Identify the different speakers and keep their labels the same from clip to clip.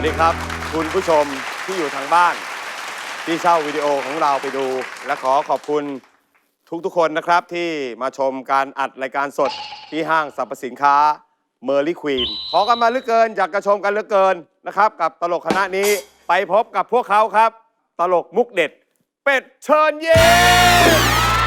Speaker 1: วัสดีครับ คุณผู้ชมที่อยู่ทางบ้าน ที่เช่าวิดีโอของเราไปดู และขอขอบคุณทุกๆคนนะครับที่มาชมการอัดรายการสดที่ห้างสรรพสินค้าเมอร์ลี่ควีนขอกันมาเหลือเกินอยากกระชมกันเหลือเกินนะครับ กับตลกคณะนี้ไปพบกับพวกเขาครับ ตลกมุกเด็ด เป็ดเชิญเย้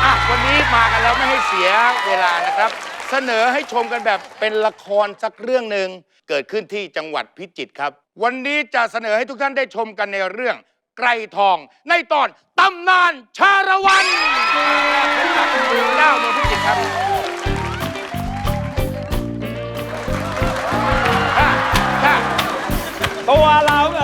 Speaker 2: อะวันนี้มากันแล้วไม่ให้เสียเวลานะครับ เสนอให้ชมกันแบบเป็นละครสักเรื่องหนึ่งเกิดขึ้นที่จังหวัดพิจิตรครับ วันนี้จะเสนอให้ทุกท่านได้ชมกันในเรื่องไกรทอง ในตอนตำนานชาละวันเจ้าเมืองพิจิตรครับอะอะ
Speaker 3: ตัวเราเ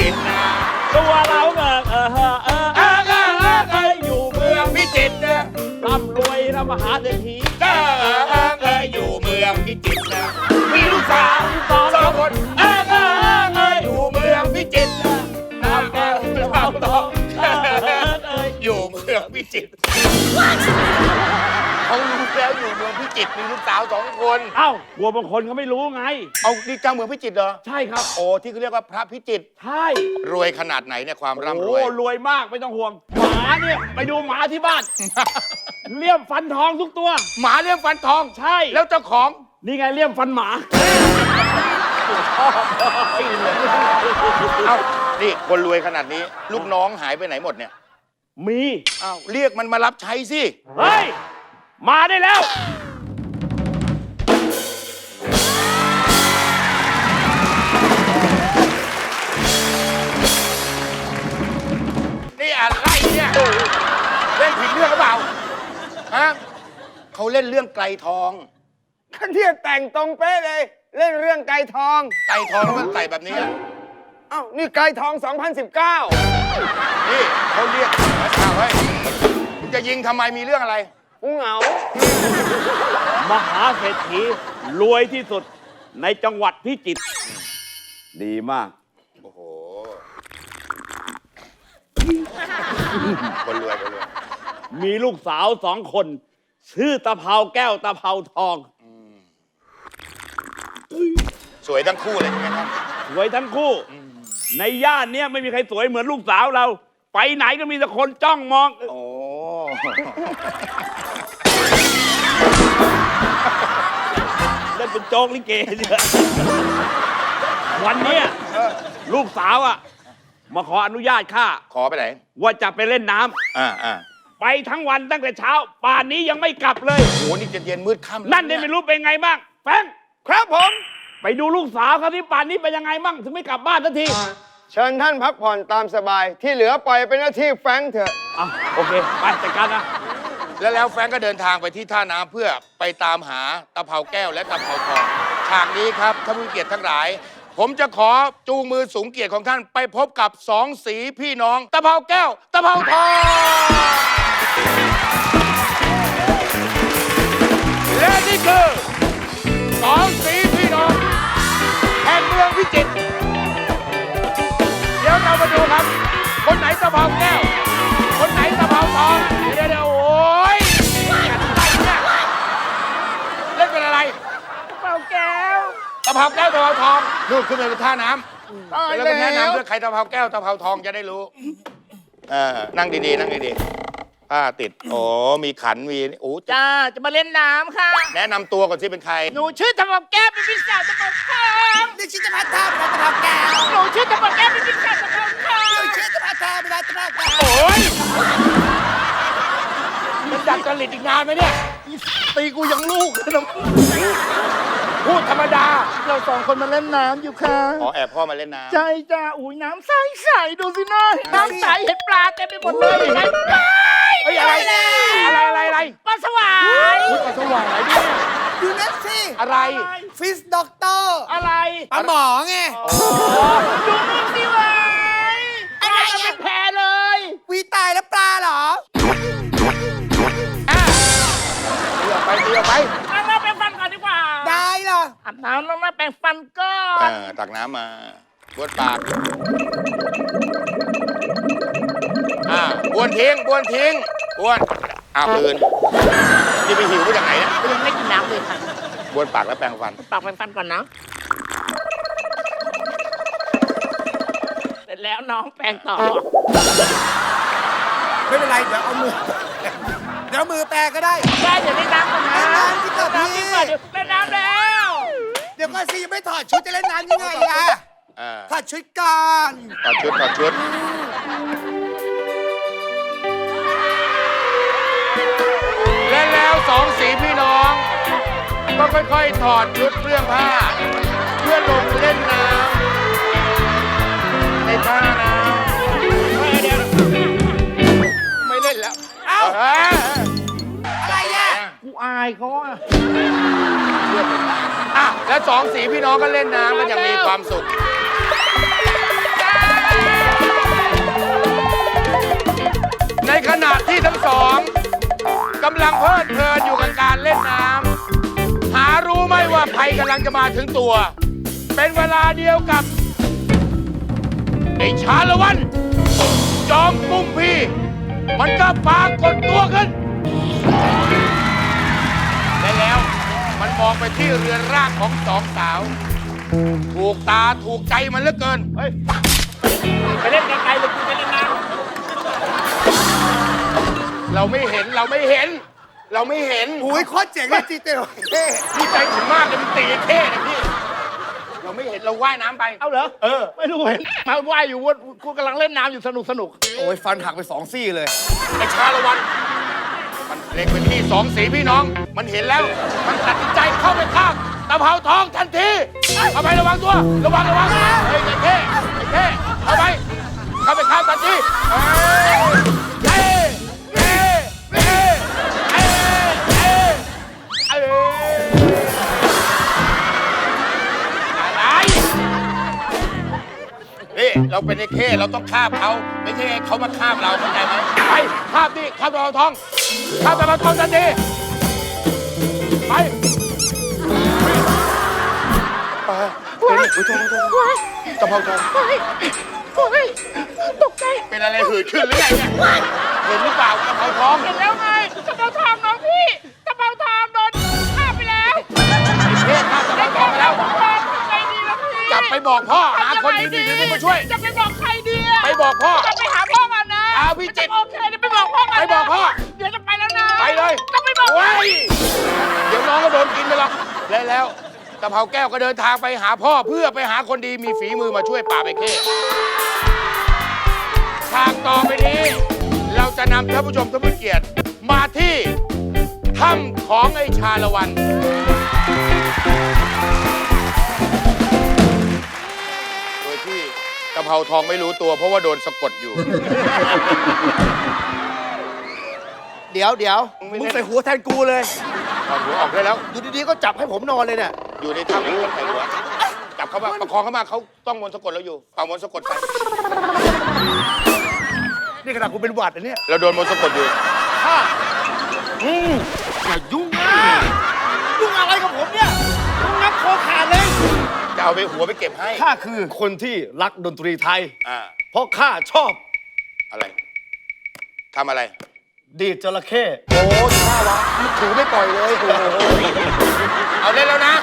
Speaker 3: จิตรนะตัว
Speaker 2: เรา
Speaker 3: เออเออเออเออเอ
Speaker 2: เอ
Speaker 3: อ
Speaker 2: เอ้ยเอ้ยเอ้ยอยู่เมืองพิจิตรนะ
Speaker 3: ร่ำรวยนะมหาเศรษฐี
Speaker 2: เอ้ยเอ้ยเอ้ยเอ้ยอยู่เมืองพิจิตรนะมีลูกสาว
Speaker 3: สอง
Speaker 2: สองคนเอ้ยเอ้ยเอ้ยเอ้ยอยู่เมืองพิจิตรนะ
Speaker 3: เผาแก้วตะเผาทองเออเออเออ
Speaker 2: อยู่เมืองพิจิตร เอยู่เมืองพิจิตรมีลูกสาวสองคน
Speaker 3: เอ้าบัวบางคนเขาไม่รู้ไง
Speaker 2: เอานี่เจ้าเมืองพิจิตรเหรอ
Speaker 3: ใช่ครับ
Speaker 2: โอ้ที่เขาเรียกว่าพระพิจิตร
Speaker 3: ใช่
Speaker 2: รวยขนาดไหนเนี่ยความร่ำร
Speaker 3: โอ้
Speaker 2: วย
Speaker 3: รวยมากไม่ต้องห่วง หมาเนี่ยไปดูหมาที่บ้าน เลี่ยมฟันทองทุกตัว
Speaker 2: หมาเลี้ยงฟันทอง
Speaker 3: ใช่
Speaker 2: แล้วเจ้าของ
Speaker 3: นี่ไงเลี่ยมฟันหมา
Speaker 2: เอ้านี่คนรวยขนาดนี้ ลูกน้องหายไปไหนหมดเนี่ย
Speaker 3: มี
Speaker 2: อ้าวเรียกมันมารับใช้สิ
Speaker 3: เฮ้ย มาได้แล้ว
Speaker 2: นี่อะไรเนี่ย เล่นผิดเรื่องหรือเปล่า ฮะเขาเล่นเรื่องไกลทอง
Speaker 4: ท่านที่แต่งตรงเป๊ะเลย เล่นเรื่องไก่ทอง
Speaker 2: ไกลทองแล้วมันใส่แบบนี้อะ
Speaker 4: เอ้า นี่ไก่ทอง 2019
Speaker 2: นี่เขาเรียกข่าวไว้มึงจะยิงทำไมมีเรื่องอะไร
Speaker 4: กูเหงา
Speaker 3: มหาเศรษฐีรวยที่สุดในจังหวัดพิจิตรดีมาก
Speaker 2: โอ้โห คนรวยคนรวย
Speaker 3: มีลูกสาวสองคน ชื่อตะเภาแก้วตะเภาทอง
Speaker 2: สวยทั้งคู่เลยใช่ไหมครับ
Speaker 3: สวยทั้งคู่ ในย่านเนี้ยไม่มีใครสวยเหมือนลูกสาวเรา ไปไหนก็มีแต่คนจ้องมอง
Speaker 2: โอ้
Speaker 3: เล่นเป็นโจ๊กลิเกเนี่ยวันเนี้ยลูกสาวอะ มาขออนุญาตข้า
Speaker 2: ขอไปไหน
Speaker 3: ว่าจะไปเล่นน้ำ
Speaker 2: อ่าอ่า
Speaker 3: ไปทั้งวันตั้งแต่เช้า ป่านนี้ยังไม่กลับเลย
Speaker 2: โหนี่จะเย็นมืดค่ำแล้ว
Speaker 3: นั่นเนี่ยไม่รู้เป็นไงบ้างแฟง
Speaker 4: ครับผม
Speaker 3: ไปดูลูกสาวเขาที่ป่านนี้เป็นยังไงบ้างถึงไม่กลับบ้านสักที
Speaker 4: เชิญท่านพักผ่อนตามสบายที่เหลือปล่อยเป็นหน้าที่แฟรงค์เถอะ
Speaker 3: อะโอเค ไปจัดการนะ
Speaker 2: แล้วแล้วแฟรงก์ก็เดินทางไปที่ท่าน้ำเพื่อไปตามหาตะเภาแก้วและตะเภาทองฉากนี้ครับท่านผู้มีเกียรติทั้งหลาย ผมจะขอจูงมือสูงเกียรติของท่านไปพบกับสองสีพี่น้องตะเภาแก้วตะเภาทองและนี่คือสองสีพี่น้องแห่งเมืองพิจิตระเภาแก้วตะเภาทองนู่นขึ้นไปบนท่าน้ำแล้วก็แนะนำด้วยใครตะเภาแก้วตะเภาทองจะได้รู้เออนั่งดีๆ นั่งดีๆผ้าติดโอ้มีขันมีโอ้
Speaker 5: จ้าจะมาเล่นน้ำค่ะ
Speaker 2: แนะนำตัวก่อนสิเป็นใคร
Speaker 5: หนูชื่อธรรมแก้วเป็นพี่สาวตะบนข้ามหนูชื่อธรรมทาเป็นตะบนแก้วหนูชื่อธรรมแก้วเป็นพี่สาวตะบนข้ามหนูชื่อธรรมทาเป็นตะบนแก้ว
Speaker 2: โอ้ยมันดัดจริตอีกนานไหมเนี่ยตีกูยังลูกเลยนะ พูดธรรมดา
Speaker 5: เราสองคนมาเล่นน้ำอยู่ค่ะ
Speaker 2: ขอแอบพ่อมาเล่นน้ำ
Speaker 5: ใจจ้าอุ้ยน้ำใสใสๆดูสิน้อยน้ำใสเห็นปลาเต็มไปหมดเลยเห็นไหม
Speaker 2: เฮ้ยอะไรอะไรอะไรอะไร
Speaker 5: ปลาสวาย
Speaker 2: พูดมาสว่างไหนดิ
Speaker 6: ดูนั่นสิ
Speaker 2: อะไร
Speaker 6: ฟิสด็อกเตอร์
Speaker 3: อะไร
Speaker 6: ปลาหมอไง
Speaker 5: ดูนี่สิวายอะไรเป็นแพรเลย
Speaker 6: วีตายแล้วปลาเหรอ
Speaker 2: ตีออกไปตีออกไป
Speaker 5: เอาเราไป บน้ำแล้วมาแปรงฟันก่อ
Speaker 2: เอนอตักน้ำมาบ้วนปากอ่าบ้วนทิ้งบ้วนทิ้งบ้วนอ้าวปืนนี่ไปหิวมาจากไหนเนี่ย
Speaker 5: ยังไม่กินน้ำเลยค่ะ
Speaker 2: บ้วนปากแล้วแปรงฟัน
Speaker 5: ปากแปรงฟันก่อนนะเสร็จแล้วน้องแปรงต่อ
Speaker 6: ไม่เป็นไรเดี๋ยวเอามือ เดี๋ยวเอามือแปลก็ได้
Speaker 5: ได้เดี๋ยวเล่นน้ำก่อนนะ
Speaker 6: เล่นน้ำสิครับพี่
Speaker 5: เล่นน้ำสิก่อนเดี๋ยวเล่นน้ำแล้ว
Speaker 6: เดี๋ยวก่อนสิยังไม่ถอดชุดจะเล่นน้ำยังไงล่ะ
Speaker 2: อ่า
Speaker 6: ถอดชุดก่อน
Speaker 2: ถอดชุดถอดชุด และแล้วสองสีพี่น้อง ก็ค่อยๆ ถอดชุดเรื่องผ้า เพื่อลงเล่นน้ำในท่าน้ำเดี๋ยวไม่เล่นแล้ว เอ้า
Speaker 6: อะไรอะ
Speaker 5: กูอายเขาอะ
Speaker 2: อะแล้วสองสีพี่น้องก็เล่นน้ำกันอย่างมีความสุข ในขณะที่ทั้งสองกำลังเพลิดเพลินอยู่กับการเล่นน้ำหารู้ไหมว่าภัยกำลังจะมาถึงตัว เป็นเวลาเดียวกับไอ้ชาละวัน จอมกุ้งพี่ มันก็ปรากฏตัวขึ้น มันมองไปที่เรือนร่างของสองสาว ถูกตาถูกใจมันเหลือเกิน เฮ้ย
Speaker 5: ไปเล่นไกลๆเลยกูไปเล่นน้
Speaker 2: เราไม่เห็นเราไม่เห็น เราไม่เห็น
Speaker 6: โอ้ยโคตรเจ๋งเลยจีเต้เท่
Speaker 2: พี่ใจถึงมากเลยมันตีไอ้เท่นะพี่ เราไม่เห็นเราว่ายน้ำไปำ
Speaker 5: เอาเหรอ เออ ไม่รู้เห็นมาว่ายอยู่ว่ากูกำลังเล่นน้ำอยู่สนุกสนุก
Speaker 6: โอ้ยฟันหักไปสองซี่เลย
Speaker 2: ไอ้ชาละวัน มันเล็งไปที่สองสีพี่น้อง มันเห็นแล้ว มันตัดสินใจเข้าไปข้างตะเภาทองทันที เอาไประวังตัว ระวังระวังเฮ้ยไอ้เท่ไอ้เท่เอาไป เข้าไปข้างทันทีเฮ้ย เราเป็นไอ้เข้เราต้องคาบเขาไม่ใช่เขามาคาบเราเข้าใจไหมไปคาบดิคาบตะเภาทองคาบตะเภาทองทันทีไปไปเดี๋ยวนี้โอ้ยโทษโทษโทษตะเภาทอง
Speaker 5: ตกใจ
Speaker 2: เป็นอะไรหืดขึ้นหรือไงเนี่ยเห็นหรือเปล่ากระเพราทอง
Speaker 5: เห็นแล้วไงกระเป๋าทองน้องพี่กระเป๋าทองโดนฆ่าไปแล้ว
Speaker 2: เทศข้ามกระเพราทองไปแล้ว
Speaker 5: ไงดีล่ะพี่
Speaker 2: จับไปบอกพ่อ หาคนดีๆที่มาช่วย
Speaker 5: จะไปบอกใครดีอะ
Speaker 2: ไปบอกพ่อ
Speaker 5: จะไปหาพ่อกันนะ
Speaker 2: เอาพี่จิตร
Speaker 5: โอเคเดี๋ยวไปบอกพ่อกันนะ
Speaker 2: ไปบอกพ่อ
Speaker 5: เดี๋ยวจะไปแล้วนะ
Speaker 2: ไปเลย
Speaker 5: ต้องไปบอก
Speaker 2: โอ้ยเดี๋ยวน้องก็โดนกินไปหรอกและแล้วกระเพราแก้วก็เดินทางไปหาพ่อเพื่อไปหาคนดีมีฝีมือมาช่วยป่าบไอ้เข้ฉากต่อไปนี้ เราจะนำท่านผู้ชมท่านผู้เกียรติมาที่ถ้ำของไอ้ชาละวันะเพราทองไม่รู้ตัว เพราะว่าโดนสะกดอยู่
Speaker 7: เดี๋ยวเดี๋ยว
Speaker 2: มึงไม่
Speaker 7: มึง
Speaker 2: เล่น
Speaker 7: ใส่หัวแทนกูเลย
Speaker 2: ถอดหัวออกได้แล้ว
Speaker 7: อยู่ดีๆก็จับให้ผมนอนเลยเนี่ย
Speaker 2: อยู่ในถ้ำนี้คนใส่หัวจับเขามาประคองเขามาเขาต้องมนต์สะกดเราอยู่เป่ามนต์สะกดไป
Speaker 7: นี่ขนาดกูเป็นหวัดนะเนี่ย
Speaker 2: เราโดนมนต์สะกดอยู่
Speaker 7: อย่ายุ่งนะยุ่งอะไรกับผมเนี่ยมึงนับคอขาดเลย
Speaker 2: จะเอาไปหัวไปเก็บให้
Speaker 7: ข้าคือคนที่รักดนตรีไทย
Speaker 2: อ่า
Speaker 7: เพราะข้าชอบ
Speaker 2: อะไรทำอะไร
Speaker 7: ดีดจระเข้
Speaker 2: โอ้ข้าวะถือไม่ปล่อยเลยโอ้โหเอาเล่นแล้วนะ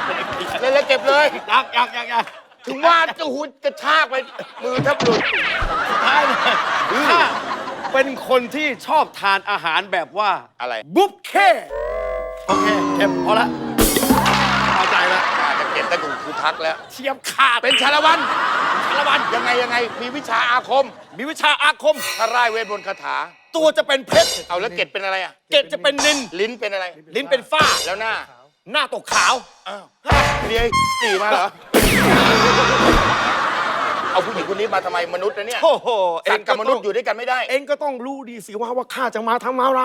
Speaker 2: เล่นแล้วเก็บเลย
Speaker 7: อยากอยากอยากอยาก
Speaker 2: ถึงว่าจะหูกระชากไปมือแทบหลุด
Speaker 7: สุดท้ายเลยข้าเป็นคนที่ชอบทานอาหารแบบว่า
Speaker 2: อะไร
Speaker 7: บุฟเฟ่โอเคเข็มพอละเข้าใจแล้ว
Speaker 2: อาจจะเก็บแต่กูกูทักแล้ว
Speaker 7: เทียมขาด
Speaker 2: เป็นชาละวัน
Speaker 7: ชาละวัน
Speaker 2: ยังไงยังไง มีวิชาอาคม
Speaker 7: มีวิชาอาคม
Speaker 2: ถ้าร่ายเวทมนต์คาถา
Speaker 7: ตัวจะเป็นเพชร
Speaker 2: เอาแล้วเกล็ดเป็นอะไรอะ
Speaker 7: เกล็ดจะเป็นนิน
Speaker 2: ลิ้นเป็นอะไร
Speaker 7: ลิ้นเป็นฝ้า
Speaker 2: แล้วหน้า
Speaker 7: หน้าตกขาว
Speaker 2: อ้าวเรียกจีมาเหรอ เอาผู้หญิงคนนี้มาทำไมมนุษย์นะเนี่ย
Speaker 7: โอ้โห
Speaker 2: สัตว์กับมนุษย์อยู่ด้วยกันไม่ได้
Speaker 7: เองก็ต้องรู้ดีสิว่าว่าข้าจะมาทำอะไร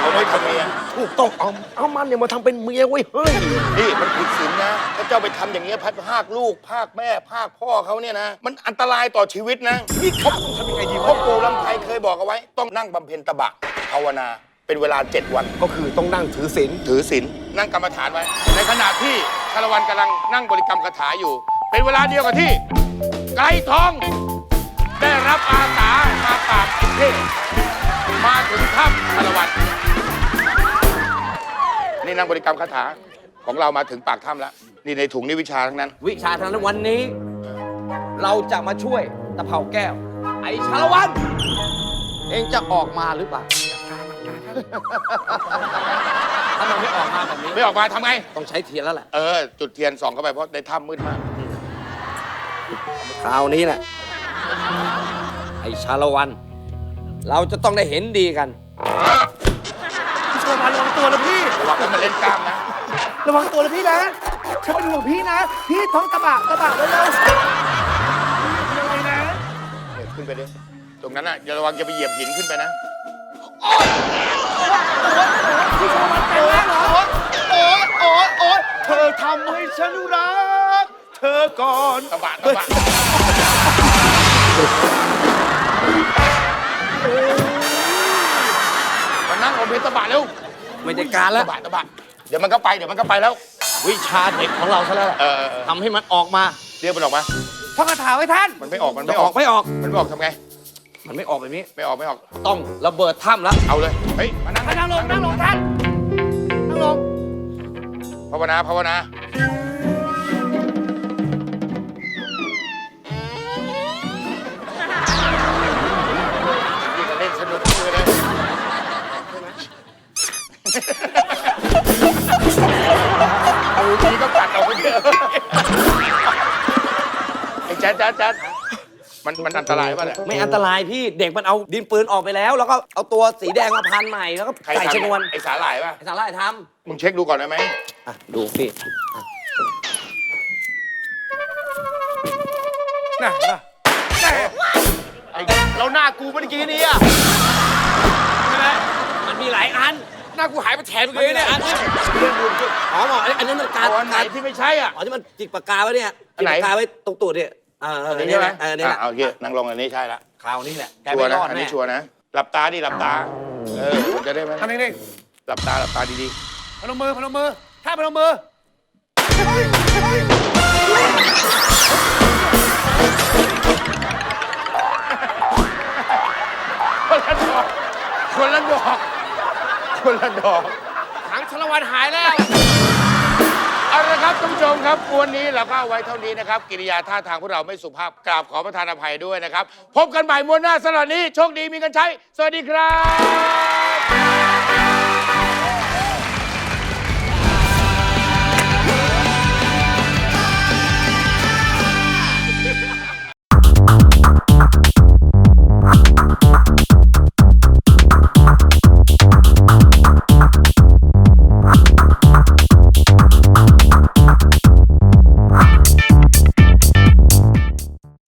Speaker 2: เอาไว้ทำเมีย
Speaker 7: ถูกต้องเอาเอามันเนี่ยมาทำเป็นเมียเว้ยเฮ้ย
Speaker 2: นี่มันผิดศีลนะถ้าเจ้าไปทำอย่างเงี้ยพัดภาคลูกภาคแม่ภาคพ่อเขาเนี่ยนะ มันอันตรายต่อชีวิตนะ
Speaker 7: นี่เขาต้องทำยังไงดี
Speaker 2: พ่อ
Speaker 7: วะ
Speaker 2: ปู่ลำไพเคยบอกเอาไว้ ต้องนั่งบำเพ็ญตบะภาวนาเป็นเวลา 7 วัน
Speaker 7: ก็คือต้องนั่งถือศีล
Speaker 2: ถือศีลนั่งกรรมฐานไว้ ในขณะที่ชาละวันกำลังนั่งบริกรรมคาถาอยู่ เป็นเวลาเดียวกับที่ไกรทอง ได้รับอาสามาปราบไอ้เทพมาถึงถ้ำชาละวันนี่นั่งบริกรรมคาถาของเรามาถึงปากถ้ำแล้ว นี่ในถุงนี่วิชาทั้งนั้น
Speaker 3: วิชาทางนั้นวันนี้ เราจะมาช่วยตะเภาแก้ว ไอ้ชาละวัน เองจะออกมาหรือเปล่าถ้ามันไม่ออกมาแบบนี้
Speaker 2: ไม่ออกมาทำไง
Speaker 3: ต้องใช้เทียนแล้วแหละ
Speaker 2: เออ จุดเทียนส่องเข้าไปเพราะในถ้ำมืดมาก
Speaker 3: ค ราวนี้แหละไอ้ชาละวัน เราจะต้องได้เห็นดีกัน
Speaker 6: พี่ชาละวันระวังตัวนะพี่
Speaker 2: ระวังให้มันเล่นกล้ามนะ
Speaker 6: ระวังตัวนะพี่นะฉันเป็นห่วงพี่นะ พี่ท้องกระบะกระบะเร็วๆยังไงนะ
Speaker 2: เนี่ยขึ้นไปดิ ตรงนั้นอะอย่าระวังจะไปเหยียบหินขึ้นไปนะ
Speaker 6: พี่ชาละวันเป็นมากเหรอ
Speaker 7: โอ๊ยโอ๊ยโอ๊ยเธอทำให้ฉันรักเธ อก่อน
Speaker 2: ตะบะตะบะมานั่งเอาเพชรตะบะเร็ว
Speaker 3: ไม่ได้การแล้ว
Speaker 2: ตะบะตะบะเดี๋ยวมันก็ไปเดี๋ยวมันก็ไปแล้ว
Speaker 3: วิชาเด็กของเราซะแล้วแหละ
Speaker 2: เออเออเออ
Speaker 3: ทำให้มันออกมา
Speaker 2: เรียกมันออกมา
Speaker 6: ท่องคาถาไว้ท่าน
Speaker 2: มันไม่ออกมัน
Speaker 3: จะ
Speaker 2: ไม่
Speaker 3: อ
Speaker 2: อ
Speaker 3: อ
Speaker 2: อก ก
Speaker 3: ไม่ออก
Speaker 2: มันไม่ออกทำไง
Speaker 3: มันไม่ออกแบบนี้
Speaker 2: ไม่ออกไม่ออก
Speaker 3: ต้องระเบิดถ้ำแล้ว
Speaker 2: เอาเลย เฮ้ย มานั่ง
Speaker 6: มานั่งลงนั่งลงท่านนั่งลง
Speaker 2: ภาวนาภาวนา จ๊ดแจ๊ดแจ๊ดมันมันอันตรายป่ะเนี่ย
Speaker 3: ไม่อันตรายพี่เด็กมันเอาดินปืนออกไปแล้ว แล้วก็เอาตัวสีแดงมาพันใหม่แล้วก็
Speaker 2: ใคร
Speaker 3: ใส่ชนวน
Speaker 2: ไอ้สาหร่ายป่ะ
Speaker 3: ไอ้สาระท
Speaker 2: มึงเช็คดูก่อนได้ไหมำ
Speaker 3: อะดูพี่
Speaker 6: น่ะน่ะ
Speaker 7: ไอ้เราหน้ากูเมื่อกี้นี้อะใช่ไห
Speaker 3: มมันมีหลายอัน
Speaker 7: หน้ากูหายไปแถม
Speaker 3: มันมีหลยอันเนี่ยอ๋อบอกอันนี้มันการ
Speaker 2: เอาอันไหน
Speaker 3: การ
Speaker 2: ที่ไม่ใช่อะ
Speaker 3: อ๋อที่มันจิกปากกาไว้เนี่ยจิกปากกาไว้ตรงตูดเนี่ย เออเออ
Speaker 2: อันนี้
Speaker 3: นี่
Speaker 2: ใช่
Speaker 3: แห
Speaker 2: ไหม
Speaker 3: ละเออนี่แหละ
Speaker 2: อะเอาโอเคนั่งลงอันนี้ใช่ละ
Speaker 3: คราวนี้แหละแก
Speaker 2: ชัว
Speaker 3: ไม่
Speaker 2: ร์
Speaker 3: ร
Speaker 2: นะ
Speaker 3: อด
Speaker 2: อัน
Speaker 3: แน่
Speaker 2: นี้ชัวร์นะหลับตาดิหลับตาเออมันจะได้ไหม
Speaker 6: ทำนิ่ง
Speaker 2: หลับตาหลับตาดี
Speaker 6: ๆพนมมือพนมมือท่านพนมมือ
Speaker 2: ๆคนละดอกคนละดอกคนละดอก
Speaker 7: หางชาละวันหายแล้ว
Speaker 2: เอาละครับท่านผู้ชมครับวันนี้เราก็เอาไว้เท่านี้นะครับ กิริยาท่าทางพวกเราไม่สุภาพกราบขอประทานอภัยด้วยนะครับ พบกันใหม่มวนหน้าสำหรับนี้ โชคดีมีกันใช้ สวัสดีครับ